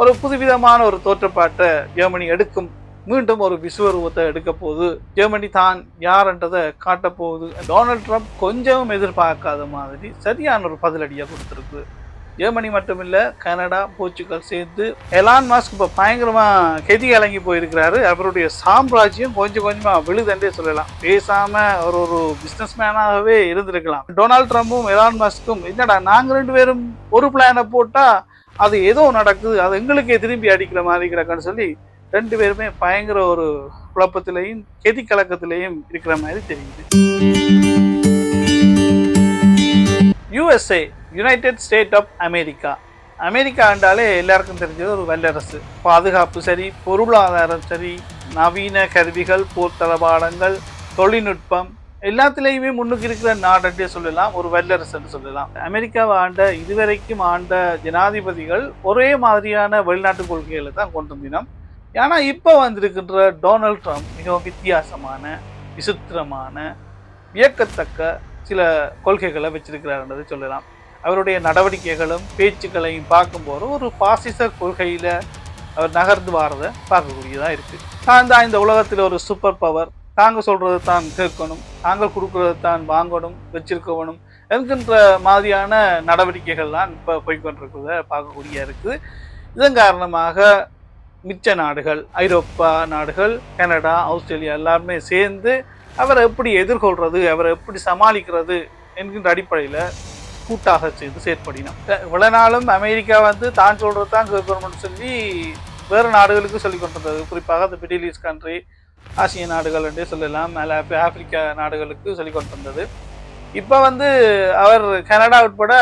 ஒரு புதுவிதமான ஒரு தோற்றப்பாட்டை ஜெர்மனி எடுக்கும் மீண்டும் ஒரு விஸ்வரூபத்தை எடுக்க போகுது. ஜெர்மனி தான் யார்ன்றதை காட்ட போகுது. டொனால்ட் ட்ரம்ப் கொஞ்சமும் எதிர்பார்க்காத மாதிரி சரியான ஒரு பதிலடியாக கொடுத்துருக்கு. ஜெர்மனி மட்டுமில்லை கனடா போர்ச்சுகல் சேர்ந்து எலான் மாஸ்க் இப்போ பயங்கரமாக கெதி இலங்கி போயிருக்கிறாரு. அவருடைய சாம்ராஜ்யம் கொஞ்சம் கொஞ்சமாக விழுதண்டே சொல்லலாம். பேசாமல் ஒரு ஒரு பிஸ்னஸ் மேனாகவே இருந்திருக்கலாம். டொனால்ட் ட்ரம்ப்பும் எலான் மாஸ்க்கும் என்னடா நாங்கள் ரெண்டு பேரும் ஒரு பிளானை போட்டால் அது ஏதோ நடக்குது அது எங்களுக்கே திரும்பி அடிக்கிற மாதிரி கிடக்குன்னு சொல்லி ரெண்டு பேருமே பயங்கர ஒரு குழப்பத்திலையும் கெதி கலக்கத்திலையும் இருக்கிற மாதிரி தெரியுது. USA united state of America America என்றாலே எல்லாருக்கும் தெரிஞ்சது ஒரு வல்லரசு. பாதுகாப்பு சரி பொருளாதாரம் சரி நவீன கருவிகள் போர் தளபாடங்கள் தொழில்நுட்பம் எல்லாத்துலேயுமே முன்னுக்கு இருக்கிற நாடுன்றே சொல்லலாம் ஒரு வல்லரசுன்னு சொல்லலாம். அமெரிக்காவை ஆண்ட இதுவரைக்கும் ஆண்ட ஜனாதிபதிகள் ஒரே மாதிரியான வெளிநாட்டு கொள்கைகளை தான் கொண்டு வந்தினோம் ஏன்னா இப்போ வந்திருக்கின்ற டொனால்ட் ட்ரம்ப் மிகவும் வித்தியாசமான விசித்திரமான வியக்கத்தக்க சில கொள்கைகளை வச்சிருக்கிறாருன்றதை சொல்லலாம். அவருடைய நடவடிக்கைகளும் பேச்சுக்களையும் பார்க்கும்போது ஒரு பாசிச கொள்கையில் அவர் நகர்ந்து வாரதை பார்க்கக்கூடியதாக இருக்குது தான் தான் இந்த உலகத்தில் ஒரு சூப்பர் பவர் தாங்க சொல்கிறத தான் கேட்கணும். தாங்கள் கொடுக்கறது தான் வாங்கணும் வச்சிருக்கணும் என்கின்ற மாதிரியான நடவடிக்கைகள்லாம் இப்போ போய்கொண்டிருக்கிறத பார்க்கக்கூடிய இருக்குது இதன் காரணமாக மிச்ச நாடுகள் ஐரோப்பா நாடுகள் கனடா ஆஸ்திரேலியா எல்லாருமே சேர்ந்து அவரை எப்படி எதிர்கொள்கிறது அவரை எப்படி சமாளிக்கிறது என்கின்ற அடிப்படையில் கூட்டாக சேர்ந்து செயற்படினோம். இவ்வளோ நாளும் அமெரிக்கா வந்து தான் சொல்கிறது தான் கவர்மெண்ட் சொல்லி வேறு நாடுகளுக்கு சொல்லிக் கொண்டிருந்தது. குறிப்பாக இந்த மிடில் ஈஸ்ட் கண்ட்ரி ஆசிய நாடுகள் என்றே சொல்லலாம். மேலே ஆப்பிரிக்கா நாடுகளுக்கு சொல்லி கொண்டிருந்தது இப்போ வந்து அவர் கனடா உட்பட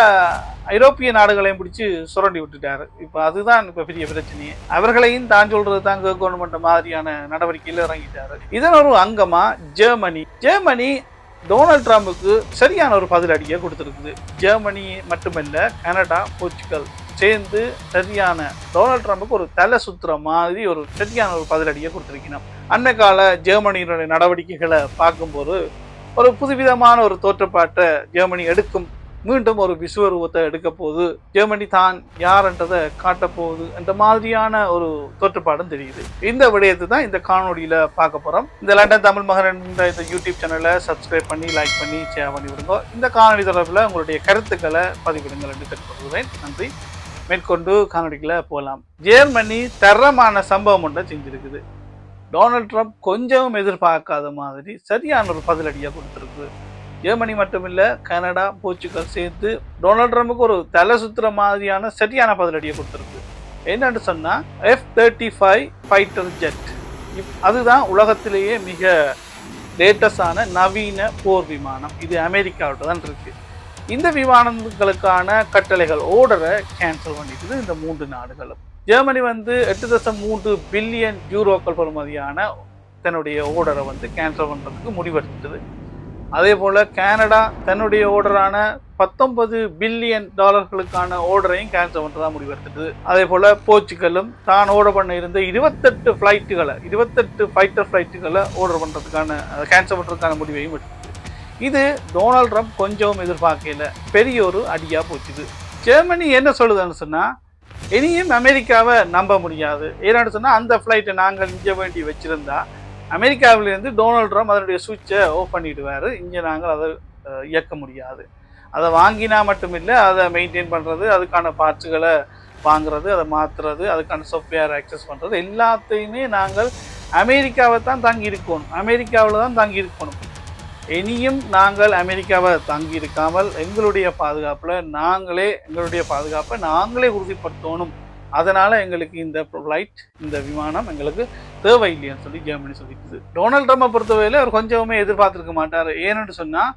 ஐரோப்பிய நாடுகளையும் பிடிச்சி சுரண்டி விட்டுட்டார். இப்போ அதுதான் இப்போ பெரிய பிரச்சனையே அவர்களையும் தான் சொல்றது தான் கவர்மெண்ட் மாதிரியான நடவடிக்கையில் இறங்கிட்டார். இதன் ஒரு அங்கமா ஜெர்மனி. ஜெர்மனி டொனால்ட் ட்ரம்புக்கு சரியான ஒரு பதிலடியை கொடுத்துருக்குது. ஜெர்மனி மட்டுமல்ல கனடா போர்ச்சுகல் சேர்ந்து சரியான டொனால்ட் ட்ரம்புக்கு ஒரு தலை சுத்துற மாதிரி ஒரு சரியான ஒரு பதிலடியை கொடுத்துருக்கணும். அன்னை கால ஜெர்மனியினுடைய நடவடிக்கைகளை பார்க்கும்போது ஒரு புதுவிதமான ஒரு தோற்றப்பாட்டை ஜெர்மனி எடுக்கும் மீண்டும் ஒரு விஸ்வரூபத்தை எடுக்க போகுது. ஜெர்மனி தான் யார்ன்றதை காட்டப்போகுது அந்த மாதிரியான ஒரு தோற்றப்பாடும் தெரியுது. இந்த விடயத்தை தான் இந்த காணொலியில் பார்க்க போகிறோம் இந்த லண்டன் தமிழ் மகன் என்ற இந்த யூடியூப் சேனலை சப்ஸ்கிரைப் பண்ணி லைக் பண்ணி ஷேர் பண்ணி விடுங்க. இந்த காணொலி தொடர்பில் உங்களுடைய கருத்துக்களை பதிவிடுங்கள் என்று கேட்டுக்கொள்கிறேன். நன்றி. மேற்கொண்டு காணொலிகளை போகலாம். ஜெர்மனி தரமான சம்பவம் ஒன்றை செஞ்சிருக்குது. டொனால்ட் ட்ரம்ப் கொஞ்சமும் எதிர்பார்க்காத மாதிரி சரியான ஒரு பதிலடியாக கொடுத்துருக்கு. ஜெர்மனி மட்டுமில்லை கனடா போர்ச்சுகல் சேர்த்து டொனால்ட் ட்ரம்புக்கு ஒரு தலை சுத்துற மாதிரியான சரியான பதிலடியை கொடுத்துருக்கு. என்னன்னு சொன்னால் F thirty five fighter jet அதுதான் உலகத்திலேயே மிக லேட்டஸ்டான நவீன போர் விமானம். இது அமெரிக்காவோட தான் இருக்குது இந்த விமானங்களுக்கான கட்டளைகள் ஓர்டரை கேன்சல் பண்ணிட்டுது இந்த மூன்று நாடுகளும். ஜெர்மனி வந்து எட்டு தசம் மூன்று பில்லியன் யூரோக்கள் பெறுமதியான தன்னுடைய ஓர்டரை வந்து கேன்சல் பண்ணுறதுக்கு முடிவெடுத்தது. அதே போல் கனடா தன்னுடைய ஓர்டரான பத்தொன்பது பில்லியன் டாலர்களுக்கான ஓர்டரையும் கேன்சல் பண்ணுறதா முடிவெடுத்தது. அதே போல் போர்ச்சுகலும் தான் ஓர்டர் பண்ண இருந்த இருபத்தெட்டு ஃப்ளைட்டுகளை இருபத்தெட்டு ஃபைட்டர் ஃப்ளைட்டுகளை ஓர்டர் பண்ணுறதுக்கான கேன்சல் பண்ணுறதுக்கான முடிவையும் எடுத்தது. இது டொனால்ட் ட்ரம்ப் கொஞ்சம் எதிர்பார்க்கல பெரிய ஒரு அடியாக போச்சுது. ஜெர்மனி என்ன சொல்லுதுன்னு சொன்னால் இனியும் அமெரிக்காவை நம்ப முடியாது. ஏன்னு சொன்னால் அந்த ஃப்ளைட்டை நாங்கள் இங்கே வேண்டி வச்சுருந்தா அமெரிக்காவிலேருந்து டொனால்ட் ட்ரம்ப் அதனுடைய சுவிட்சை ஓஃப் பண்ணிவிடுவார் இங்கே நாங்கள் அதை இயக்க முடியாது. அதை வாங்கினா மட்டும் இல்லை அதை மெயின்டைன் பண்ணுறது அதுக்கான பார்ட்ஸுகளை வாங்குறது அதை மாற்றுறது அதுக்கான சாஃப்ட்வேர் ஆக்சஸ் பண்ணுறது எல்லாத்தையுமே நாங்கள் அமெரிக்காவை தான் தங்கி இருக்கணும். அமெரிக்காவில் தான் தங்கி இருக்கணும். இனியும் நாங்கள் அமெரிக்காவை தங்கி இருக்காமல் எங்களுடைய பாதுகாப்பில் நாங்களே எங்களுடைய பாதுகாப்பை நாங்களே உறுதிப்படுத்தணும். அதனால் எங்களுக்கு இந்த ஃப்ளைட் இந்த விமானம் எங்களுக்கு தேவை இல்லையான்னு சொல்லி ஜெர்மனி சொல்லிட்டுது. டொனால்ட் ட்ரம்ப்பை பொறுத்தவரையில் அவர் கொஞ்சமே எதிர்பார்த்துருக்க மாட்டார். ஏன்னு சொன்னால்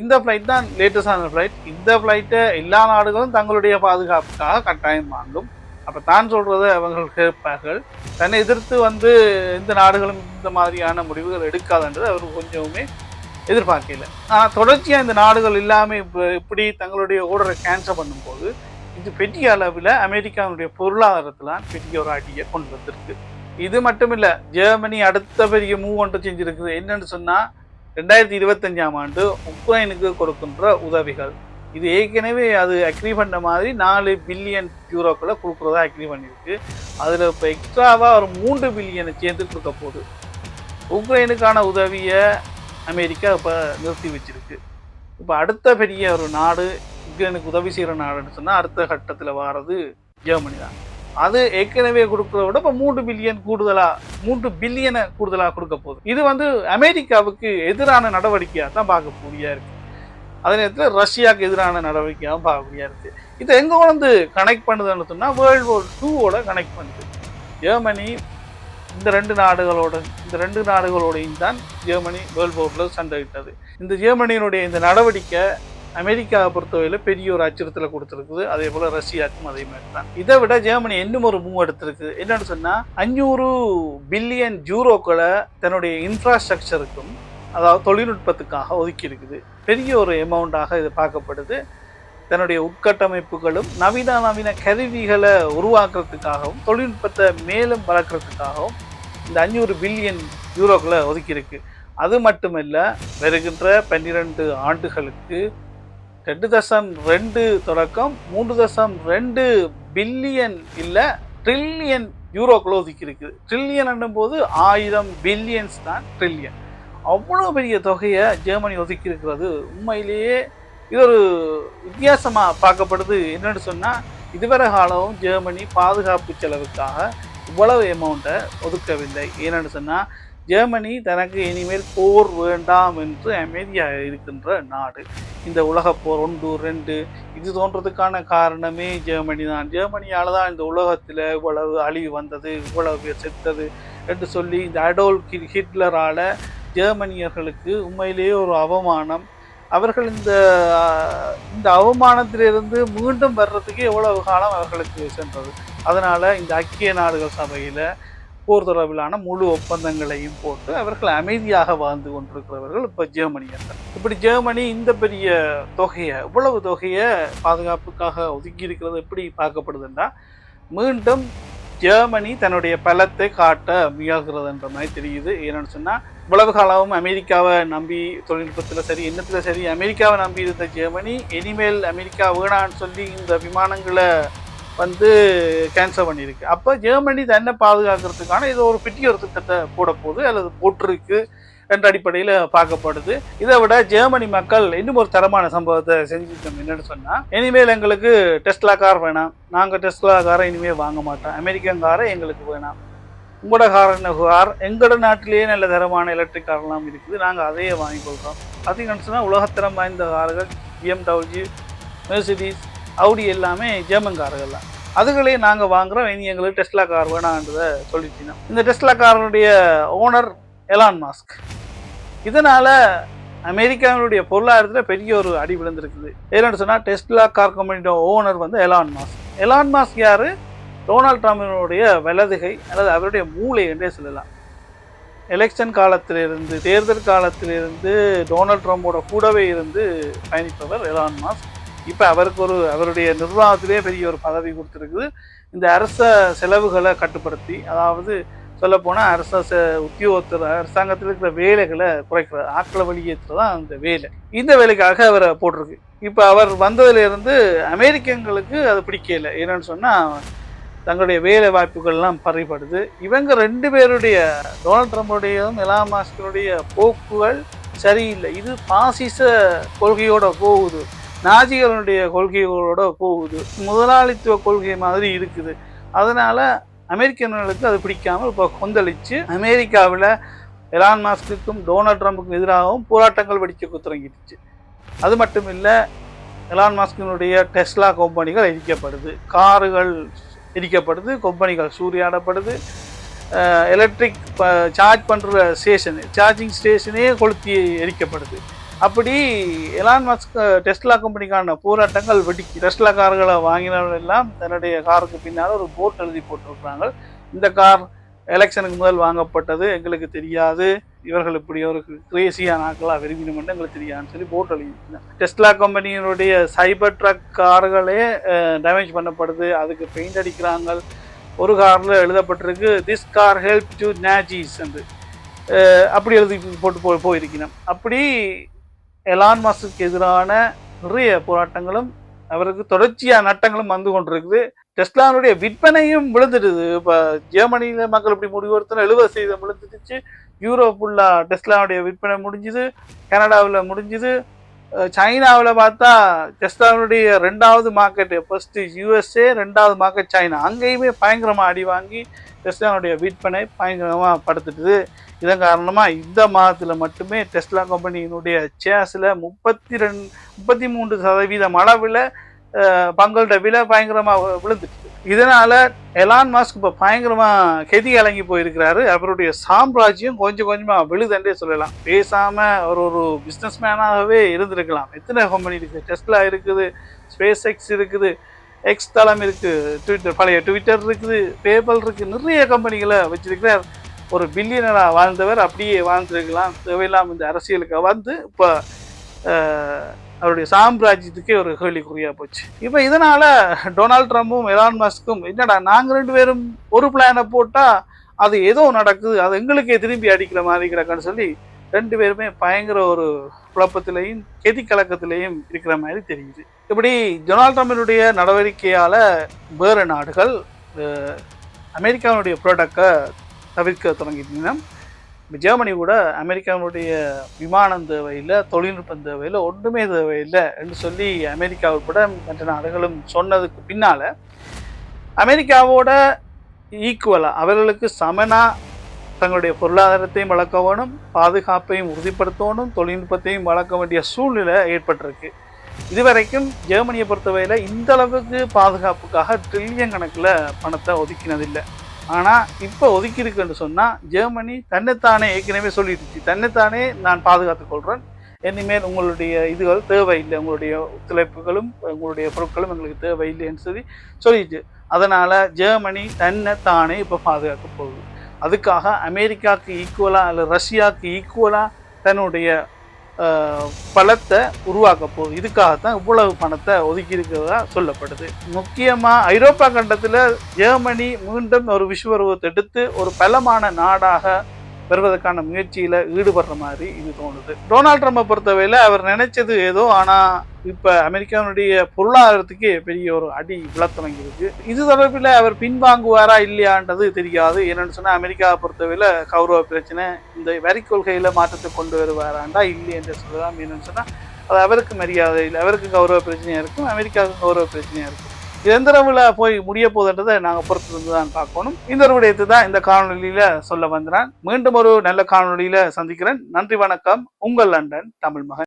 இந்த ஃப்ளைட் தான் லேட்டஸ்டான ஃப்ளைட் இந்த ஃப்ளைட்டை எல்லா நாடுகளும் தங்களுடைய பாதுகாப்புக்காக கட்டாயம் வாங்கும். அப்போ தான் சொல்கிறத அவர்கள் கேட்பார்கள். தன்னை எதிர்த்து வந்து இந்த நாடுகளும் இந்த மாதிரியான முடிவுகள் எடுக்காதுன்றது அவர் கொஞ்சமே எதிர்பார்க்கல. ஆனால் தொடர்ச்சியாக இந்த நாடுகள் இல்லாமல் இப்போ இப்படி தங்களுடைய ஓர்டரை கேன்சல் பண்ணும்போது இது பெரிய அளவில் அமெரிக்காவுடைய பொருளாதாரத்தில் பெரிய ஒரு அடியை கொண்டு வந்திருக்கு. இது மட்டும் இல்லை ஜெர்மனி அடுத்த பெரிய மூவ் ஒன்று செஞ்சுருக்குது. என்னன்னு சொன்னால் ரெண்டாயிரத்தி இருபத்தஞ்சாம் ஆண்டு உக்ரைனுக்கு கொடுக்கின்ற உதவிகள். இது ஏற்கனவே அது அக்ரி பண்ண மாதிரி நாலு பில்லியன் யூரோக்களை கொடுக்குறதா அக்ரி பண்ணியிருக்கு அதில் இப்போ எக்ஸ்ட்ராவாக ஒரு மூன்று பில்லியனை சேர்ந்து கொடுக்க போகுது. உக்ரைனுக்கான உதவியை அமெரிக்கா இப்போ நிறுத்தி வச்சிருக்கு. இப்போ அடுத்த பெரிய ஒரு நாடு யுக்ரைனுக்கு உதவி செய்கிற நாடுன்னு சொன்னால் அடுத்த கட்டத்தில் வாரது ஜெர்மனி தான். அது ஏற்கனவே கொடுக்குறத விட இப்போ மூன்று பில்லியன் கூடுதலாக மூன்று பில்லியனை கூடுதலாக கொடுக்க போகுது. இது வந்து அமெரிக்காவுக்கு எதிரான நடவடிக்கையாக தான் பார்க்கக்கூடியா இருக்கு. அதே நேரத்தில் ரஷ்யாவுக்கு எதிரான நடவடிக்கையாகவும் பார்க்கக்கூடியா இருக்கு. இதை எங்கே வந்து கனெக்ட் பண்ணுதுன்னு சொன்னால் வேர்ல்டு வார் டூவோட கனெக்ட் பண்ணுது. ஜெர்மனி இந்த ரெண்டு நாடுகளோட இந்த ரெண்டு நாடுகளோடையும் தான் ஜெர்மனி வேர்ல்ட் வாரில் சண்டையிட்டது. இந்த ஜெர்மனியினுடைய இந்த நடவடிக்கை அமெரிக்காவை பொறுத்தவரையில் பெரிய ஒரு அச்சுறுத்தலை கொடுத்துருக்குது. அதே போல் ரஷ்யாவுக்கும் அதே மாதிரி தான் இதை விட ஜெர்மனி இன்னும் ஒரு மூவ் எடுத்திருக்கு. என்னன்னு சொன்னால் அஞ்சூறு பில்லியன் ஜூரோக்களை தன்னுடைய இன்ஃப்ராஸ்ட்ரக்சருக்கும் அதாவது தொழில்நுட்பத்துக்காக ஒதுக்கி இருக்குது பெரிய ஒரு அமௌண்ட்டாக இது பார்க்கப்படுது. தன்னுடைய உட்கட்டமைப்புகளும் நவீன நவீன கருவிகளை உருவாக்குறதுக்காகவும் தொழில்நுட்பத்தை மேலும் வளர்க்குறதுக்காகவும் இந்த அஞ்சூறு பில்லியன் யூரோக்களை ஒதுக்கியிருக்கு. அது மட்டுமில்லை வருகின்ற பன்னிரண்டு ஆண்டுகளுக்கு ரெண்டு தசம் ரெண்டு தொடக்கம் மூன்று தசம் ரெண்டு பில்லியன் இல்லை ட்ரில்லியன் யூரோக்களை ஒதுக்கியிருக்குது ட்ரில்லியன் போது ஆயிரம் பில்லியன்ஸ் தான் ட்ரில்லியன் அவ்வளோ பெரிய தொகையை ஜெர்மனி ஒதுக்கி இருக்கிறது உண்மையிலேயே இது ஒரு வித்தியாசமாக பார்க்கப்படுது. என்னென்னு சொன்னால் இதுவரை காலமும் ஜெர்மனி பாதுகாப்பு செலவுக்காக இவ்வளவு அமௌண்ட்டை ஒதுக்கவில்லை. ஏன்னு சொன்னால் ஜெர்மனி தனக்கு இனிமேல் போர் வேண்டாம் என்று அமைதியாக இருக்கின்ற நாடு. இந்த உலகப் போர் ஒன்று ரெண்டு இது தோன்றதுக்கான காரணமே ஜெர்மனி தான். ஜெர்மனியால் தான் இந்த உலகத்தில் இவ்வளவு அழிவு வந்தது இவ்வளவு பேர் செத்தது என்று சொல்லி இந்த அடோல் ஹிட்லரால் ஜெர்மனியர்களுக்கு உண்மையிலேயே ஒரு அவமானம் அவர்கள் இந்த இந்த அவமானத்திலிருந்து மீண்டும் வர்றதுக்கு எவ்வளவு காலம் அவர்களுக்கு சென்றது. அதனால் இந்த ஐக்கிய நாடுகள் சபையில் போர் தொடர்பிலான முழு ஒப்பந்தங்களையும் போட்டு அவர்கள் அமைதியாக வாழ்ந்து கொண்டிருக்கிறவர்கள் இப்போ ஜெர்மனியர்கள் இப்படி ஜெர்மனி இந்த பெரிய தொகையை இவ்வளவு தொகையை பாதுகாப்புக்காக ஒதுக்கி இருக்கிறது எப்படி பார்க்கப்படுதுன்னா மீண்டும் ஜெர்மனி தன்னுடைய பலத்தை காட்ட முயல்கிறதுன்ற மாதிரி தெரியுது. ஏன்னு சொன்னால் இவ்வளவு காலமும் அமெரிக்காவை நம்பி தொழில்நுட்பத்தில் சரி எண்ணத்தில் சரி அமெரிக்காவை நம்பி இருந்த ஜெர்மனி இனிமேல் அமெரிக்கா வேணான்னு சொல்லி இந்த விமானங்களை வந்து கேன்சல் பண்ணியிருக்கு. அப்போ ஜெர்மனி தன்னை பாதுகாக்கிறதுக்கான இது ஒரு பெரிய ஒரு திட்டத்தை போட போகுது அல்லது போட்டிருக்கு என்ற அடிப்படையில் பார்க்கப்படுது. இதை விட ஜெர்மனி மக்கள் இன்னும் ஒரு தரமான சம்பவத்தை செஞ்சுட்டோம் என்னன்னு சொன்னால் இனிமேல் எங்களுக்கு டெஸ்ட்லா கார் வேணாம். நாங்கள் டெஸ்ட்லா காரை இனிமேல் வாங்க மாட்டோம். அமெரிக்கன் காரை எங்களுக்கு வேணாம். உங்களோட கார் கார் எங்களோட நாட்டிலேயே நல்ல தரமான எலக்ட்ரிக் கார்லாம் இருக்குது. நாங்கள் அதையே வாங்கி அது பார்த்தீங்கன்னு சொன்னால் உலகத்தரம் வாய்ந்த கார்கள் பிஎம்டபிள்யூ மெர்சிடிஸ் அவுடி எல்லாமே ஜெர்மன் கார்கள் தான். அதுகளே நாங்கள் வாங்குகிறோம் இனி எங்களுக்கு டெஸ்லா கார் வேணான்றதை சொல்லிட்டீங்க. இந்த டெஸ்லா காரனுடைய ஓனர் எலான் மாஸ்க் இதனால் அமெரிக்காவினுடைய பொருளாதாரத்தில் பெரிய ஒரு அடி விழுந்திருக்குது. ஏன்னு சொன்னால் டெஸ்லா கார் கம்பெனியோட ஓனர் வந்து எலான் மாஸ்க் எலான் மாஸ்க் யார்? டொனால்ட் ட்ரம்பினுடைய வலதுகை அல்லது அவருடைய மூளை என்றே சொல்லலாம். எலெக்ஷன் காலத்திலிருந்து தேர்தல் காலத்திலிருந்து டொனால்ட் ட்ரம்போட கூடவே இருந்து பயணிப்பவர் எலான் மாஸ்க். இப்போ அவருக்கு ஒரு அவருடைய நிர்வாகத்திலே பெரிய ஒரு பதவி கொடுத்துருக்குது. இந்த அரச செலவுகளை கட்டுப்படுத்தி அதாவது சொல்லப்போனால் அரச ச உத்தியோகத்தில் அரசாங்கத்தில் இருக்கிற வேலைகளை குறைக்கிறது. ஆக்களை வெளியேற்றுறது தான் அந்த வேலை. இந்த வேலைக்காக அவரை போட்டிருக்கு. இப்போ அவர் வந்ததுலேருந்து அமெரிக்கங்களுக்கு அது பிடிக்கல. என்னன்னு சொன்னால் தங்களுடைய வேலை வாய்ப்புகள்லாம் பறிபடுது. இவங்க ரெண்டு பேருடைய டொனால்ட் ட்ரம்புடையதும் எலாம் மாஸ்கருடைய போக்குகள் சரியில்லை. இது பாசிச கொள்கையோட போகுது. நாஜிகளுடைய கொள்கைகளோட போகுது. முதலாளித்துவ கொள்கை மாதிரி இருக்குது. அதனால் அமெரிக்கர்களுக்கு அது பிடிக்காமல் இப்போ கொந்தளித்து அமெரிக்காவில் எலான் மாஸ்க்குக்கும் டொனால்ட் ட்ரம்புக்கும் எதிராகவும் போராட்டங்கள் வெடிக்க தொடங்கிடுச்சு அது மட்டும் இல்லை எலான் மாஸ்கினுடைய டெஸ்லா கம்பெனிகள் எரிக்கப்படுது கார்கள் எரிக்கப்படுது கம்பெனிகள் சூறையாடப்படுது. எலக்ட்ரிக் சார்ஜ் பண்ணுற ஸ்டேஷனு சார்ஜிங் ஸ்டேஷனே கொளுத்தி எரிக்கப்படுது. அப்படி எலான் மஸ்க் டெஸ்ட்லா கம்பெனிக்கான போராட்டங்கள் வெடிக்கு. டெஸ்ட்லா கார்களை வாங்கினவர்கள் எல்லாம் தன்னுடைய காருக்கு பின்னால் ஒரு போர்ட் எழுதி போட்டிருக்கிறாங்க. இந்த கார் எலெக்ஷனுக்கு முதல் வாங்கப்பட்டது. எங்களுக்கு தெரியாது. இவர்கள் இப்படி ஒரு கிரேசியான ஆக்களாக விரும்பினோம்னு எங்களுக்கு தெரியாதுன்னு சொல்லி போட்டு எழுதியிருந்தாங்க டெஸ்ட்லா கம்பெனியினுடைய சைபர் ட்ரக் கார்களே டேமேஜ் பண்ணப்படுது. அதுக்கு பெயிண்ட் அடிக்கிறாங்க. ஒரு காரில் எழுதப்பட்டிருக்கு this car help to Nazis என்று. அப்படி எழுதி போட்டு போய் போயிருக்கணும் அப்படி எலான் மாஸ்க்கு எதிரான நிறைய போராட்டங்களும் அவருக்கு தொடர்ச்சியாக நட்டங்களும் வந்து கொண்டிருக்குது. டெஸ்லானுடைய விற்பனையும் விழுந்துடுது. இப்போ ஜெர்மனியில் மக்கள் இப்படி முடிவெடுத்தன எழுபது சதவீதம் விழுந்துடுச்சு. யூரோப் ஃபுல்லாக டெஸ்லானுடைய விற்பனை முடிஞ்சுது. கனடாவில் முடிஞ்சுது. சைனாவில் பார்த்தா டெஸ்லானுடைய ரெண்டாவது மார்க்கெட் ஃபஸ்ட்டு யூஎஸ்ஏ ரெண்டாவது மார்க்கெட் சைனா. அங்கேயுமே பயங்கரமாக அடி வாங்கி டெஸ்லானுடைய விற்பனை பயங்கரமாக படுத்துட்டுது. இதன் காரணமாக இந்த மாதத்தில் மட்டுமே டெஸ்லா கம்பெனியினுடைய சேர்ஸில் முப்பத்தி ரெண்டு முப்பத்தி மூன்று சதவீதம் அளவில் பங்களோட விலை பயங்கரமாக விழுந்துட்டு இதனால எலான் மாஸ்க் இப்போ பயங்கரமாக கெதி இறங்கி போயிருக்கிறாரு. அவருடைய சாம்ராஜ்யம் கொஞ்சம் கொஞ்சமாக விழுதுன்றே சொல்லலாம். பேசாம அவர் ஒரு பிஸ்னஸ் மேனாகவே இருந்திருக்கலாம். எத்தனை கம்பெனி இருக்குது டெஸ்ட்லா இருக்குது ஸ்பேஸ் எக்ஸ் இருக்குது எக்ஸ் தளம் இருக்குது ட்விட்டர் பழைய ட்விட்டர் இருக்குது பேபல் இருக்குது நிறைய கம்பெனிகளை வச்சிருக்கிறார். ஒரு பில்லியனராக வாழ்ந்தவர் அப்படியே வாழ்ந்துருக்கலாம். தேவையில்லாம இந்த அரசியலுக்கு வந்து இப்போ அவருடைய சாம்ராஜ்யத்துக்கே ஒரு கேள்விக்குறியாக போச்சு. இப்போ இதனால் டொனால்ட் ட்ரம்ப்பும் எலான் மஸ்க்கும் என்னடா நாங்கள் ரெண்டு பேரும் ஒரு பிளானை போட்டால் அது ஏதோ நடக்குது அது எங்களுக்கே திரும்பி அடிக்கிற மாதிரி கிடக்குன்னு சொல்லி ரெண்டு பேருமே பயங்கர ஒரு குழப்பத்திலையும் கெதி கலக்கத்திலையும் இருக்கிற மாதிரி தெரியுது. இப்படி டொனால்ட் ட்ரம்பினுடைய நடவடிக்கையால் வேறு நாடுகள் அமெரிக்காவினுடைய ப்ராடக்டை தவிர்க்க தொடங்கிட்டீங்கன்னா ஜெர்மனி கூட அமெரிக்காவினுடைய விமானம் தேவையில்லை தொழில்நுட்ப தேவையில்லை ஒன்றுமே தேவையில்லை என்று சொல்லி அமெரிக்கா உட்பட மற்ற நாடுகளும் சொன்னதுக்கு பின்னால் அமெரிக்காவோட ஈக்குவலாக அவர்களுக்கு சமனாக தங்களுடைய பொருளாதாரத்தையும் வளர்க்க வேணும் பாதுகாப்பையும் உறுதிப்படுத்தணும் தொழில்நுட்பத்தையும் வளர்க்க வேண்டிய சூழ்நிலை ஏற்பட்டிருக்கு. இதுவரைக்கும் ஜெர்மனியை பொறுத்தவரையில் இந்த அளவுக்கு பாதுகாப்புக்காக ட்ரில்லியன் கணக்கில் பணத்தை ஒதுக்கினதில்லை. ஆனால் இப்போ ஒதுக்கி இருக்குன்னு சொன்னால் ஜெர்மனி தன்னைத்தானே ஏற்கனவே சொல்லிடுச்சு. தன்னைத்தானே நான் பாதுகாத்துக் கொள்கிறேன் இனிமேல் உங்களுடைய இதுகள் தேவையில்லை. உங்களுடைய ஒத்துழைப்புகளும் உங்களுடைய பொருட்களும் எங்களுக்கு தேவையில்லைன்னு சொல்லி சொல்லிடுச்சு. அதனால் ஜெர்மனி தன்னை தானே இப்போ பாதுகாக்க போகுது. அதுக்காக அமெரிக்காவுக்கு ஈக்குவலாக அல்லது ரஷ்யாவுக்கு ஈக்குவலாக தன்னுடைய பலத்தை உருவாக்க போகுது. இதுக்காகத்தான் இவ்வளவு பணத்தை ஒதுக்கி இருக்கிறதா சொல்லப்படுது. முக்கியமாக ஐரோப்பா கண்டத்தில் ஜெர்மனி மீண்டும் ஒரு விஸ்வரூபத்தை எடுத்து ஒரு பலமான நாடாக வருவதற்கான முயற்சியில் ஈடுபடுற மாதிரி இது தோணுது. டொனால்ட் ட்ரம்பை பொறுத்தவரையில் அவர் நினைச்சது ஏதோ ஆனால் இப்போ அமெரிக்காவுடைய பொருளாதாரத்துக்கு பெரிய ஒரு அடி விழத் தொடங்கியிருக்கு இது தொடர்பில் அவர் பின்வாங்குவாரா இல்லையான்றது தெரியாது. என்னன்னு சொன்னால் அமெரிக்காவை பொறுத்தவரையில் கௌரவ பிரச்சனை இந்த வரி கொள்கையில் மாற்றத்தை கொண்டு வருவாராண்டா இல்லை என்று சொல்லலாம். என்னன்னு சொன்னால் அது அவருக்கு மரியாதை இல்லை. அவருக்கு கௌரவ பிரச்சனையாக இருக்கும் அமெரிக்காவுக்கு கௌரவ பிரச்சனையாக இருக்கும். எந்த அளவில் போய் முடிய போகுதுன்றதை நாங்கள் பொறுத்து இருந்து தான் பார்க்கணும். இந்த ஒரு விடயத்தை தான் இந்த காணொலியில் சொல்ல வந்தேன் மீண்டும் ஒரு நல்ல காணொலியில் சந்திக்கிறேன். நன்றி வணக்கம். உங்கள் லண்டன் தமிழ் மகன்.